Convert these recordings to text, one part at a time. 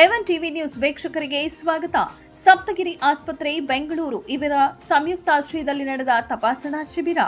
ಎವನ್ TV news ವೀಕ್ಷಕರಿಗೆ ಸ್ವಾಗತ. ಸಪ್ತಗಿರಿ ಆಸ್ಪತ್ರೆ, ಬೆಂಗಳೂರು. ಇವರ ಸಂಯುಕ್ತಾಶ್ರಯದಲ್ಲಿ ನಡೆದ ತಪಾಸಣಾ ಶಿಬಿರ.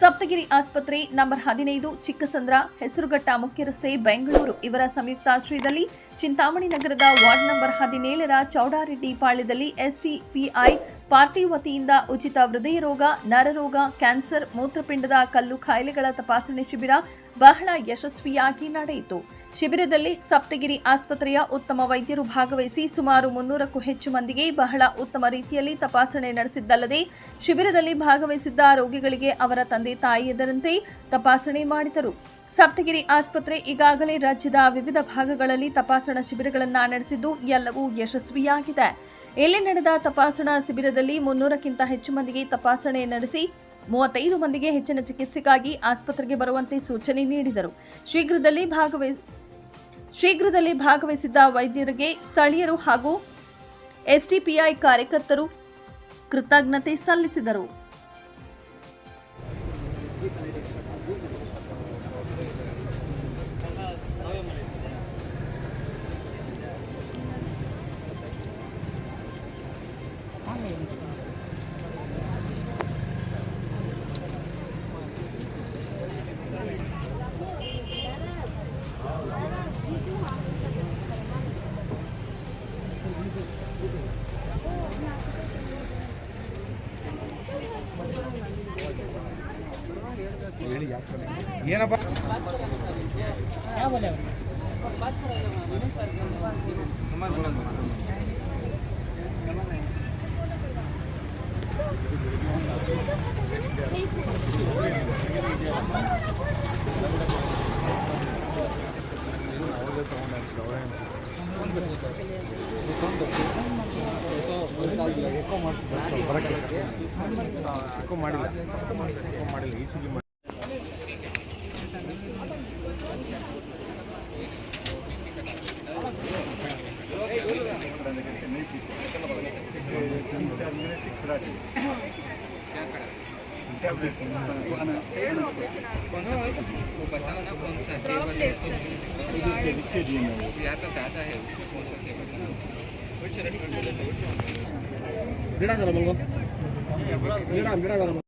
ಸಪ್ತಗಿರಿ ಆಸ್ಪತ್ರೆ ನಂಬರ್ ಹದಿನೈದು, ಚಿಕ್ಕಸಂದ್ರ, ಹೆಸರುಘಟ್ಟ ಮುಖ್ಯ ರಸ್ತೆ ಬೆಂಗಳೂರು. ಇವರ ಸಂಯುಕ್ತಾಶ್ರಯದಲ್ಲಿ ಚಿಂತಾಮಣಿ ನಗರದ ವಾರ್ಡ್ ನಂಬರ್ ಹದಿನೇಳರ ಚೌಡಾರೆಡ್ಡಿ ಪಾಳ್ಯದಲ್ಲಿ ಎಸ್ಟಿಪಿಐ ಪಾರ್ಟಿ ವತಿಯಿಂದ ಉಚಿತ ಹೃದಯ ರೋಗ ನರರೋಗ, ಕ್ಯಾನ್ಸರ್, ಮೂತ್ರಪಿಂಡದ ಕಲ್ಲು ಕಾಯಿಲೆಗಳ ತಪಾಸಣೆ ಶಿಬಿರ ಬಹಳ ಯಶಸ್ವಿಯಾಗಿ ನಡೆಯಿತು. ಶಿಬಿರದಲ್ಲಿ ಸಪ್ತಗಿರಿ ಆಸ್ಪತ್ರೆಯ ಉತ್ತಮ ವೈದ್ಯರು ಭಾಗವಹಿಸಿ ಸುಮಾರು ಮುನ್ನೂರಕ್ಕೂ ಹೆಚ್ಚು ಮಂದಿಗೆ ಬಹಳ ಉತ್ತಮ ರೀತಿಯಲ್ಲಿ ತಪಾಸಣೆ ನಡೆಸಿದ್ದಲ್ಲದೆ, ಶಿಬಿರದಲ್ಲಿ ಭಾಗವಹಿಸಿದ್ದ ರೋಗಿಗಳಿಗೆ ಅವರ ತಂದೆ ತಾಯಿಯದರಂತೆ ತಪಾಸಣೆ ಮಾಡಿದರು. ಸಪ್ತಗಿರಿ ಆಸ್ಪತ್ರೆ ಈಗಾಗಲೇ ರಾಜ್ಯದ ವಿವಿಧ ಭಾಗಗಳಲ್ಲಿ ತಪಾಸಣಾ ಶಿಬಿರಗಳನ್ನು ನಡೆಸಿದ್ದು ಎಲ್ಲವೂ ಯಶಸ್ವಿಯಾಗಿದೆ. ಇಲ್ಲಿ ನಡೆದ ತಪಾಸಣಾ ಶಿಬಿರದಲ್ಲಿ ಮುನ್ನೂರಕ್ಕಿಂತ ಹೆಚ್ಚು ಮಂದಿಗೆ ತಪಾಸಣೆ ನಡೆಸಿ ಮೂವತ್ತೈದು ಮಂದಿಗೆ ಹೆಚ್ಚಿನ ಚಿಕಿತ್ಸೆಗಾಗಿ ಆಸ್ಪತ್ರೆಗೆ ಬರುವಂತೆ ಸೂಚನೆ ನೀಡಿದರು. ಶೀಘ್ರದಲ್ಲಿ ಭಾಗವಹಿ ಶೀಘ್ರದಲ್ಲಿ ಭಾಗವಹಿಸಿದ್ದ ವೈದ್ಯರಿಗೆ ಸ್ಥಳೀಯರು ಹಾಗೂ ಎಸ್ಡಿಪಿಐ ಕಾರ್ಯಕರ್ತರು ಕೃತಜ್ಞತೆ ಸಲ್ಲಿಸಿದರು. ಏನಪ್ಪ ಎಕೋ ಮಾಡಿಲ್ಲ लेकिन कि नहीं पूछा तीन चार बेटा जरा बोलो बेटा बेटा जरा